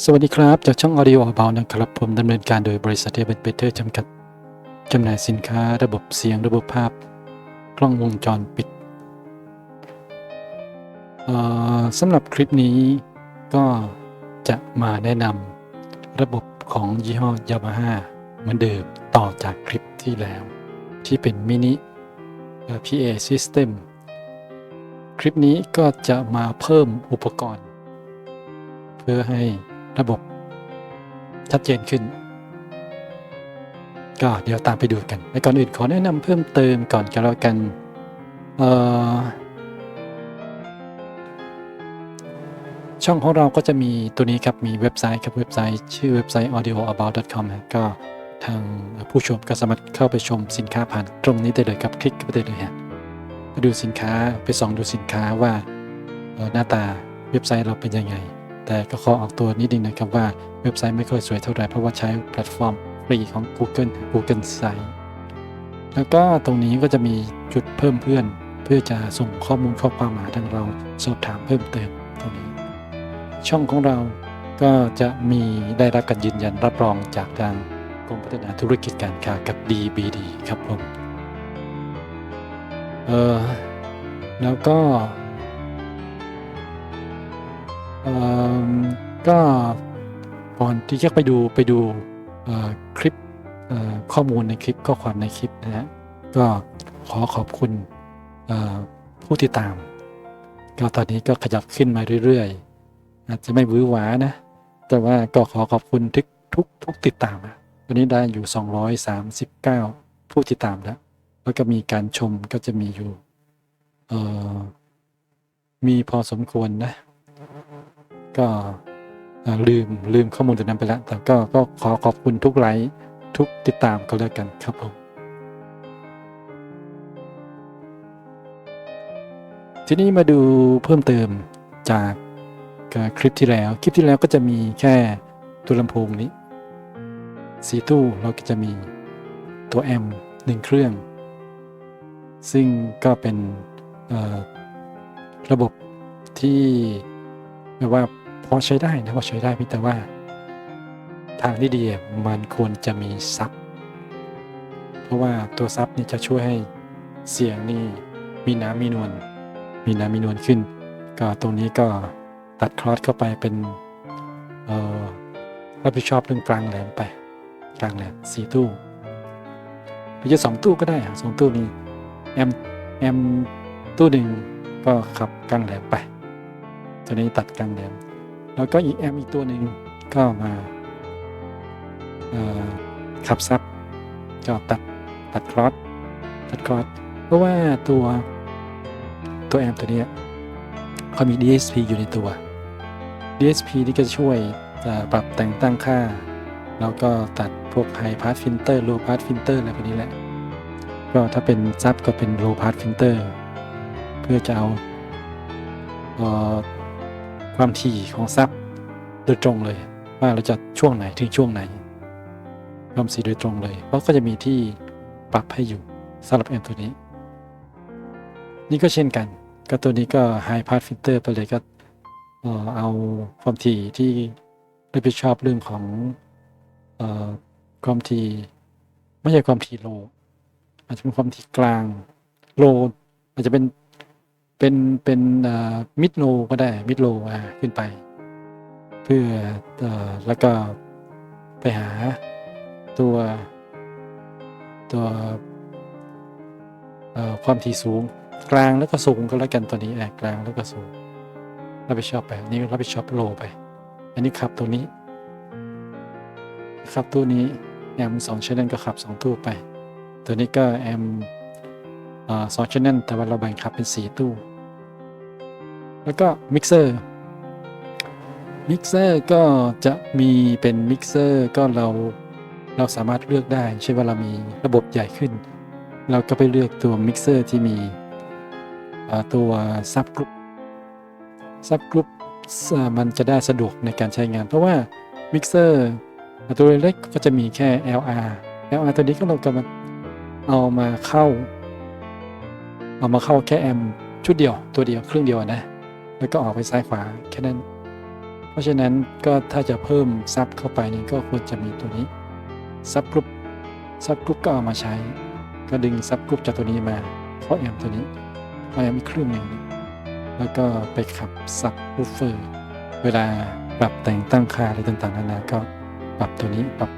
สวัสดีครับ จากช่อง Audio About นะครับ ผมดำเนินการโดยบริษัทเอเบนเบเตอร์จำกัดจำหน่ายสินค้าระบบเสียงระบบภาพ กล้องวงจรปิดสำหรับคลิปนี้ก็จะมาแนะนำระบบของยี่ห้อ Yamaha เหมือนเดิมต่อจากคลิปที่แล้ว ที่เป็นมินิ PA System คลิปนี้ก็จะมาเพิ่มอุปกรณ์ เพื่อให้ ระบบ ชัดเจนขึ้น ก็เดี๋ยวตามไปดูกันและก่อนอื่นขอแนะนำเพิ่มเติมก่อนกันแล้วกันช่องของเราก็จะมีตัวนี้ครับ มีเว็บไซต์ครับเว็บไซต์ชื่อเว็บไซต์ audioabout.com นะก็ทางผู้ชมก็สามารถเข้าไปชมสินค้าผ่านตรงนี้ได้เลยครับคลิกไปได้เลยฮะไปดูสินค้าไปส่องดูสินค้าว่าหน้าตาเว็บไซต์เราเป็นยังไง แต่ก็ขอออกตัวนิดนึงนะครับว่าเว็บไซต์ไม่ค่อยสวยเท่าไหร่เพราะว่าใช้แพลตฟอร์มฟรีของ Google Google Site แล้วก็ตรงนี้ก็จะมีจุดเพิ่มเพื่อน เพื่อจะส่งข้อมูลข้อความมาทางเราสอบถามเพิ่มเติมตรงนี้ ช่องของเราก็จะมีได้รับการยืนยันรับรองจากทางกรมพัฒนาธุรกิจการค้ากับ DBD ครับผมเออแล้วก็ ก็ก่อนที่จะไปดูไปดูคลิปข้อมูลในคลิปข้อความในคลิปนะฮะก็ขอขอบคุณผู้ติดตาม ก็ตอนนี้ก็ขยับขึ้นมาเรื่อยๆ อาจจะไม่วื้อหวานะ แต่ว่าก็ขอขอบคุณทุกทุกทุกติดตามนะตอนนี้ได้อยู่ 239 ผู้ติดตามแล้ว แล้วก็มีการชมก็จะมีอยู่มีพอสมควรนะ ก็ลืมลืมข้อมูลตรงนั้นไปแล้ว แต่ก็ก็ขอขอบคุณทุกไลค์ทุกติดตามก็แล้วกันครับผมทีนี้มาดูเพิ่มเติมจากคลิปที่แล้ว คลิปที่แล้วก็จะมีแค่ตัวลำโพงนี้สีตู้เราก็จะมีตัวแอมหนึ่งเครื่อง ซึ่งก็เป็นระบบที่เรียกว่า พอใช้ได้นะพอใช้ได้พียงแต่ว่า ทางที่ดีมันควรจะมีซับเพราะว่าตัวซับนี่จะช่วยให้เสียงนี่มีน้ำมีนวลมีน้ำมีนวลขึ้น ก็ตรงนี้ก็ตัดคลอสเข้าไปเป็นเอ่อรับผิดชอบเรื่องกลางแหลมไปกลางแหลมสี่ตู้หรือจะสองตู้ก็ได้สองตู้นี้แอมแอมตู้หนึ่งก็ขับกลางแหลมไป ตัวนี้ตัดกลางแหลม แล้วก็อีกแอมอีกตัวหนึ่งก็มาขับซับก็ตัดตัดคลอสตัดคลอสเพราะว่าตัวตัวแอมตัวนี้เขามี DSP อยู่ในตัว DSP นี่ก็จะช่วยปรับแต่งตั้งค่า แล้วก็ตัดพวก High Pass Filter Low Pass Filter อะไรพวกนี้แหละ ก็ถ้าเป็นซับก็เป็น Low Pass Filter เพื่อจะเอาเอ่อ ความถี่ของซับโดยตรงเลย ว่าเราจะช่วงไหนถึงช่วงไหนความถี่โดยตรงเลยเพราะก็จะมีที่ปรับให้อยู่สำหรับแอมตัวนี้ นี่ก็เช่นกัน ก็ตัวนี้ก็ High Pass Filter ไปเลยก็เอาความถี่ที่รับผิดชอบเรื่องของออความถี่ไม่ใช่ความถี่โล อาจจะเป็นความถี่กลางโลอาจจะเป็น เป็นเป็นมิดโลก็ได้มิดโลขึ้นไป เพื่ออแล้วก็ไปหาตัวตัวความถี่สูงกลางแล้วก็สูงก็แล้วกันตัวนี้อะกลางแล้วก็สูงรับผิดชอบไปนนี้รับผิดชอบโลไป อันนี้ขับตัวนี้ขับตู้นี้แอมสองชแนลก็ขับสองตู้ไป ตัวนี้ก็แอมสองชแนลแต่ว่าเราแบ่งขับเป็นสี่ตู้ แล้วก็มิกเซอร์มิกเซอร์ก็จะมีเป็นมิกเซอร์ก็เราเราสามารถเลือกได้เช่นว่าเรามีระบบใหญ่ขึ้น เราก็ไปเลือกตัวมิกเซอร์ที่มีตัวซับกรุ๊ปซับกรุ๊ปมันจะได้สะดวกในการใช้งาน เพราะว่ามิกเซอร์ตัวเล็กก็จะมีแค่ LR LR ตัวนี้ก็เรากำลังเอามาเข้า เอามาเข้าแค่แอมชุดเดียวตัวเดียวเครื่องเดียวนะ แล้วก็ออกไปซ้ายขวาแค่นั้น เพราะฉะนั้นก็ถ้าจะเพิ่มซับเข้าไปนี่ก็ควรจะมีตัวนี้ซับกรุ๊ปซับกรุ๊ปก็เอามาใช้ ก็ดึงซับกรุ๊ปจากตัวนี้มาเข้าแอมตัวนี้เข้าแอมอีกครึ่งหนึ่งแล้วก็ไปขับซับรูฟเฟอร์เวลาปรับแต่งตั้งค่าอะไรต่างๆนานาก็ปรับตัวนี้ปรับ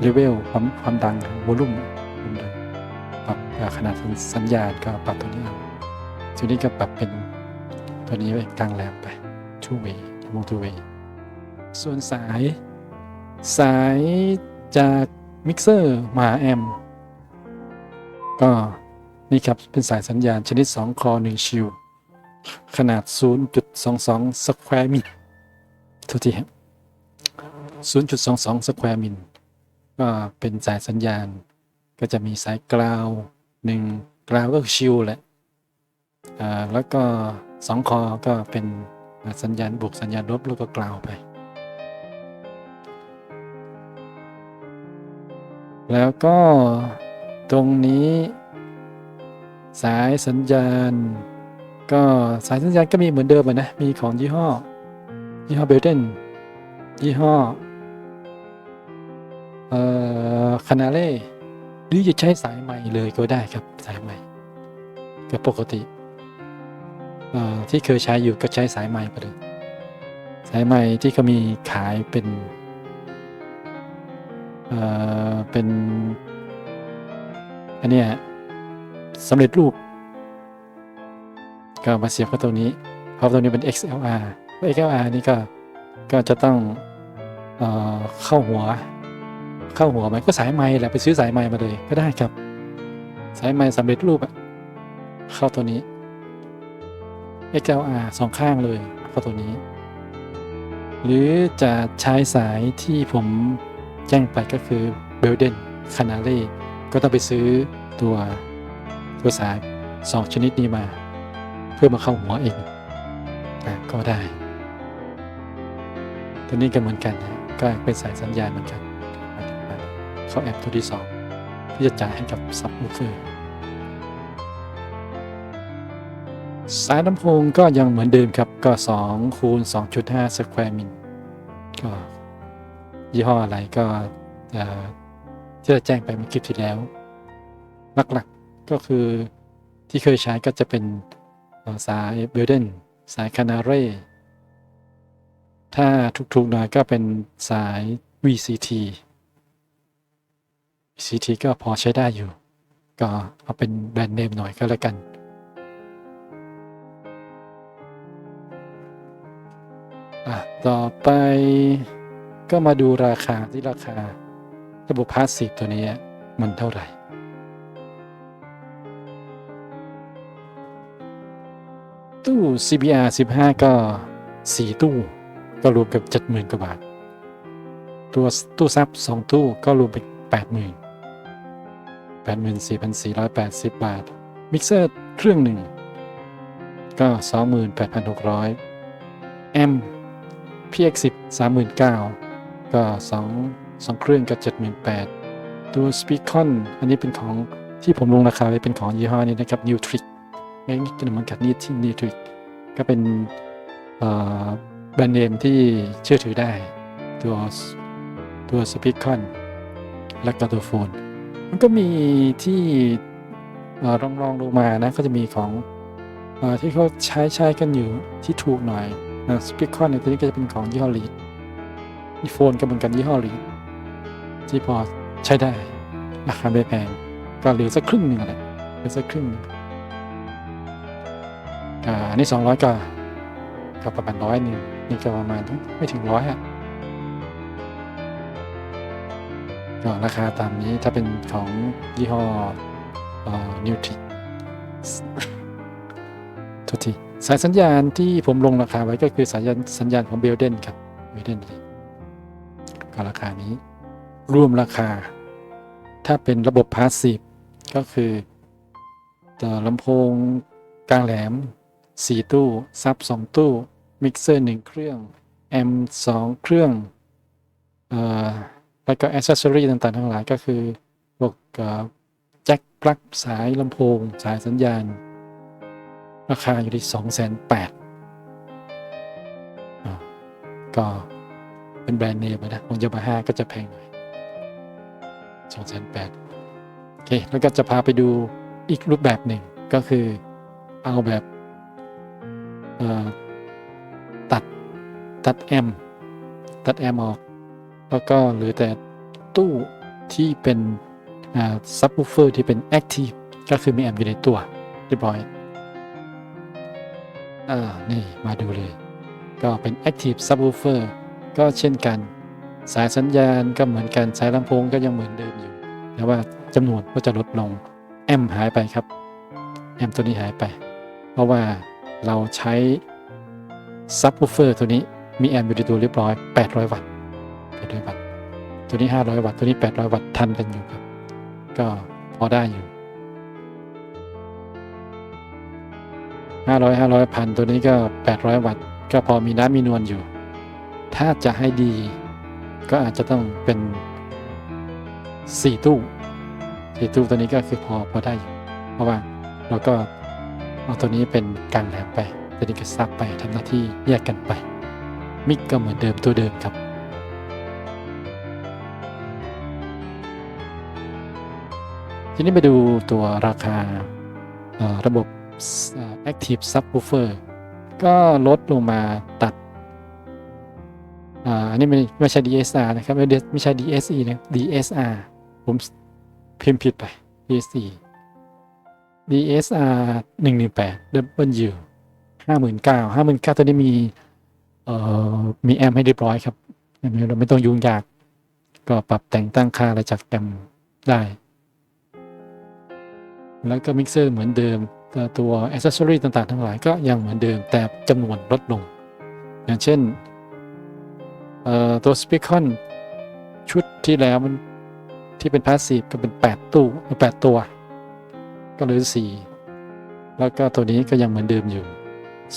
เลเวลความความดังวอลุ่มปรับขนาดสัญญาณก็ปรับตัวนี้เอา ตัวนี้ก็ปรับเป็นตัวนี้ไปกลางแรมไป two way มอง two way ส่วนสาย สายจากมิกเซอร์มาแอมก็นี่ครับเป็นสายสัญญาณชนิด 2 คอ 1 ชิว ขนาด 0.22 สแควร์มิลโทษทีครับ0.22 สแควร์มิลก็เป็นสายสัญญาณ ก็จะมีสายกราวหนึ่งกราวก็คือชิวแหละ แล้วก็2คอก็เป็นสัญญาณบวกสัญญาณลบแล้วก็กราวไป แล้วก็ตรงนี้สายสัญญาณ ก็สายสัญญาณก็มีเหมือนเดิมอะนะ มีของยี่ห้อ ยี่ห้อเบลเดนยี่ห้อเอ่อคานาเล่หรือจะใช้สายใหม่เลยก็ได้ครับสายใหม่ก็ปกติ ที่เคยใช้อยู่ก็ใช้สายใหม่ไปเลย สายใหม่ที่เขามีขายเป็นเป็นอันนี้สำเร็จรูป ก็มาเสียบเข้าตัวนี้ เพราะตัวนี้เป็น XLR เพราะ XLR นี่ก็ก็จะต้องเอเข้าหัว เข้าหัวมันก็สายไม้แหละไปซื้อสายไม้มาเลยก็ได้ครับ สายไม้สำเร็จรูปอะเข้าตัวนี้ XLR สองข้างเลยเข้าตัวนี้ หรือจะใช้สายที่ผมแจ้งไปก็คือ b e l d e n c a n a l e ก็ต้องไปซื้อตัวตัวสายสองชนิดนี้มา เพื่อมาเข้าหัวเองอะก็ได้ ตัวนี้ก็เหมือนกันนะก็เป็นสายสัญญาณเหมือนกัน เข้าแอปตัวที่สองที่จะจ่ายให้กับซับ w ูเฟอร์ สายลำโพงก็ยังเหมือนเดิมครับ ก็2คูณ2.5สแควร์มิลก็ยี่ห้ออะไรก็ที่เราแจ้งไปเมื่อคลิปที่แล้ว หลักๆก็คือที่เคยใช้ก็จะเป็นสายเบลเดนสายคานาเร่ถ้าถูกๆหน่อยก็เป็นสาย VCT VCT ก็พอใช้ได้อยู่ ก็เอาเป็นแบรนด์เนมหน่อยก็แล้วกัน อะต่อไปก็มาดูราคาที่ราคาระบบพาสซีฟตัวนี้มันเท่าไหร่ ตู้ CBR 15 ก็ 4 ตู้ ก็รวมกับ 70,000 กว่าบาท ตัวตู้ซับ 2 ตู้ก็รวมเป็น80,000 84,480 บาท มิกเซอร์เครื่องหนึ่ง ก็ 28,600 แอม PX10 39,000 ก็ 2 2 เครื่องก็78,000 ตัว Speakon อันนี้เป็นของที่ผมลงราคาไว้เป็นของยี่ห้อนี้นะครับ Newtrick ง่ายๆจะเหมือนกับนี่ที่ Newtrick ก็เป็นแบรนด์เนมที่เชื่อถือได้ ตัวตัว Speakon และก็ตัวโฟน มันก็มีที่รองรองลงมานะก็จะมีของอที่เขาใช้ใช้กันอยู่ที่ถูกหน่อย สปีกคอนในตัวนี้ก็จะเป็นของยี่ห้อลีดอีโฟนก็เหมือนกันยี่ห้อลีดที่พอใช้ได้ ราคาไม่แพง ก็เหลือสักครึ่งหนึ่งอะไรเหลือสักครึ่งหนึ่งอ่าอันนี้สองร้อยก็ก็ประมาณร้อยหนึ่งนี่ก็ประมาณไม่ถึงร้อยอะก็ราคาตามนี้ถ้าเป็นของยี่ห้อนิวทริทุกที สายสัญญาณที่ผมลงราคาไว้ก็คือสายสัญญาณของเบลเดนครับเบลเดนก็ราคานี้รวมราคา ถ้าเป็นระบบพาสซีฟก็คือตัวลำโพงกลางแหลม 4 ตู้ ซับ 2 ตู้ มิกเซอร์ 1 เครื่อง แอมป์2เครื่องออแล้วก็อ c เซสซอรีต่างๆ ทั้งหลายก็คือพวกแจ็คปลั๊กสายลำโพง สายสัญญาณ ราคาอยู่ที่2 8 0 0 0ก็เป็นแบรนด์เนมนะของยามาฮ่าก็จะแพงหน่อยสองแสนแปดโอเค แล้วก็จะพาไปดูอีกรูปแบบหนึ่งก็คือเอาแบบตัดตัดแอมตัดแอมออก แล้วก็เหลือแต่ตู้ที่เป็นซับวูเฟอร์ที่เป็นแอคทีฟก็คือมีแอมอยู่ในตัวเรียบร้อย อ่านี่มาดูเลย ก็เป็น Active Subwoofer ก็เช่นกัน สายสัญญาณก็เหมือนกัน สายลำโพงก็ยังเหมือนเดิมอยู่ แต่ว่าจำนวนก็จะลดลง แอมป์หายไปครับ แอมป์ตัวนี้หายไป เพราะว่าเราใช้ Subwoofer ตัวนี้มีแอมป์อยู่ในตัวเรียบร้อย 800 วัตต์800วัตต์ ตัวนี้ 500 วัตต์ ตัวนี้ 800 วัตต์ ทันกันอยู่ครับ ก็พอได้อยู่ 500 500พันตัวนี้ก็ 800 วัตต์ ก็พอมีน้ำมีนวลอยู่ ถ้าจะให้ดี ก็อาจจะต้องเป็น 4 ตู้ 4 ตู้ตัวนี้ก็คือพอพอได้อยู่เพราะว่าเราก็เอาตัวนี้เป็นกลางแหลมไป ตัวนี้ก็ซับไปทำหน้าที่แยกกันไป มิกก็เหมือนเดิมตัวเดิมครับทีนี้ไปดูตัวราคาระบบ Active Subwoofer ก็ลดลงมาตัดอันนี้ไม่ใช่ DSR นะครับ ไม่ใช่ DSE นะ DSR ผมพิมพ์ผิดไป DSE DSR 118 W ห้าหมื่นเก้าห้าหมื่นเก้าตัวนี้มีเอ่อมีแอมให้เรียบร้อยครับเราไม่ต้องยุ่งยาก ก็ปรับแต่งตั้งค่าอะไรจากแอมได้ แล้วก็มิกเซอร์เหมือนเดิม ต,ตัวอ c e s s o r y ต่างๆ ทั้งหลายก็ยังเหมือนเดิมแต่จำนวนลดลง อย่างเช่นตัว s p e a k o n ชุดที่แล้วมันที่เป็นพาสซีฟก็เป็น 8 ตู้8ตัว ก็เหลือ4แล้วก็ตัวนี้ก็ยังเหมือนเดิมอยู่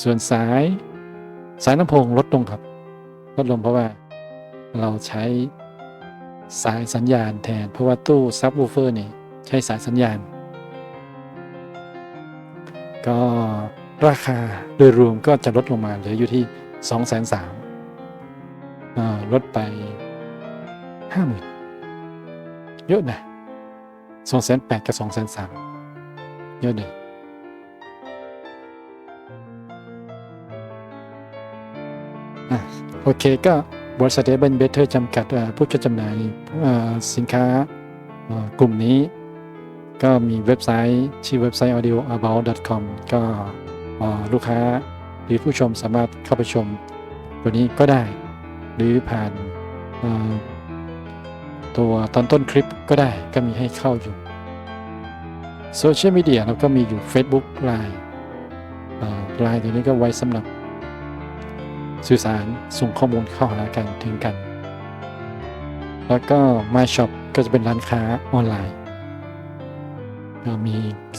ส่วนสายสายลำโพงลดลงครับ ลดลงเพราะว่าเราใช้สายสัญญาณแทน เพราะว่าตู้ซับวูเฟอร์นี่ใช้สายสัญญาณ ก็ราคาโดยรวมก็จะลดลงมาเหลืออยู่ที่ 2 3 0 0 0 0ลดไป 50,000 เยอะนะ2 8 0 0 0กับ2 3 0 0 0เยอะเลยโอเคก็บริษัทเอเบิลเบเตอร์จำกัดผู้จัดจำหน่ายสินค้ากลุ่มนี้ ก็มีเว็บไซต์ชื่อเว็บไซต์ audioabout.com ก็ลูกค้าหรือผู้ชมสามารถเข้าไปชม ตัวนี้ก็ได้ หรือผ่านตัวตอนต้นคลิปก็ได้ก็มีให้เข้าอยู่โซเชียลมีเดียเราก็มีอยู่ Facebook Line ไลน์ตัวนี้ก็ไว้สำหรับสื่อสารส่งข้อมูลเข้าหากันถึงกัน แล้วก็ My Shop ก็จะเป็นร้านค้าออนไลน์ มี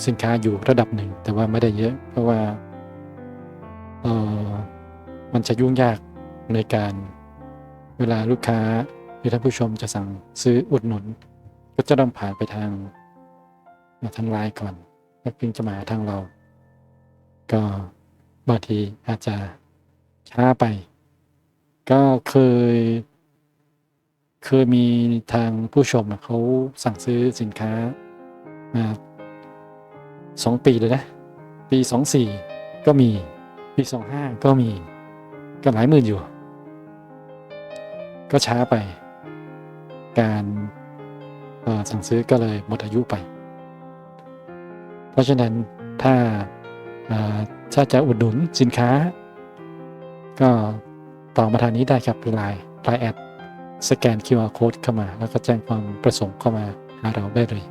สินค้าอยู่ระดับหนึ่ง แต่ว่าไม่ได้เยอะ เพราะว่าเออมันจะยุ่งยากในการเวลาลูกค้าหรือท่านผู้ชมจะสั่งซื้ออุดหนุน ก็จะต้องผ่านไปทางทางไลน์ก่อนแล้วจึงจะมาทางเรา ก็บางทีอาจจะช้าไป ก็เคย เคยมีทางผู้ชมเขาสั่งซื้อสินค้ามา สองปีเลยนะ ปีสองสี่ก็มี ปีสองห้าก็มี ก็หลายหมื่นอยู่ ก็ช้าไป การสั่งซื้อก็เลยหมดอายุไป เพราะฉะนั้นถ้าถ้าจะอุดหนุนสินค้า ก็ต่อมาทางนี้ได้ครับไลน์ไลน์แอดสแกน QR code เข้ามา แล้วก็แจ้งความประสงค์เข้ามาหาเราได้เลย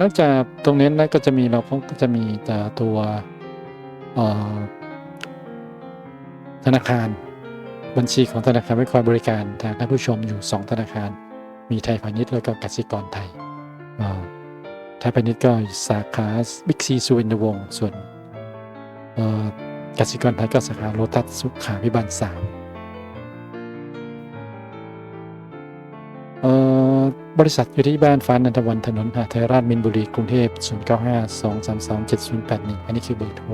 นอกจากตรงนี้แล้วก็จะมีเราก็จะมีแต่ตัวธนาคารบัญชีของธนาคารไว้คอยบริการทางท่านผู้ชมอยู่ 2 ธนาคาร มีไทยพาณิชย์แล้วก็กสิกรไทยไทยพาณิชย์ก็สาขาบิ๊กซีสุวินทวงศ์ส่วนกสิกรไทยก็สาขาโลตัสสุขาพิบาลสาม บริษัทอยู่ที่บ้านฟ้านันทวันถนนหาไทยราชมินบุรีกรุงเทพ095 232 7081 อันนี้คือเบอร์โทร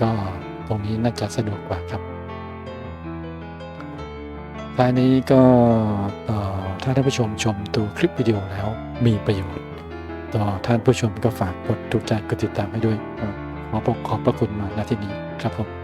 ก็ตรงนี้น่าจะสะดวกกว่าครับท้ายนี้ก็เอ่อถ้าท่านผู้ชมชมดูคลิปวิดีโอแล้วมีประโยชน์ ต่อท่านผู้ชมก็ฝากกดถูกใจกดติดตามให้ด้วยขอบอกขอบพระคุณมาณที่นี้ครับผม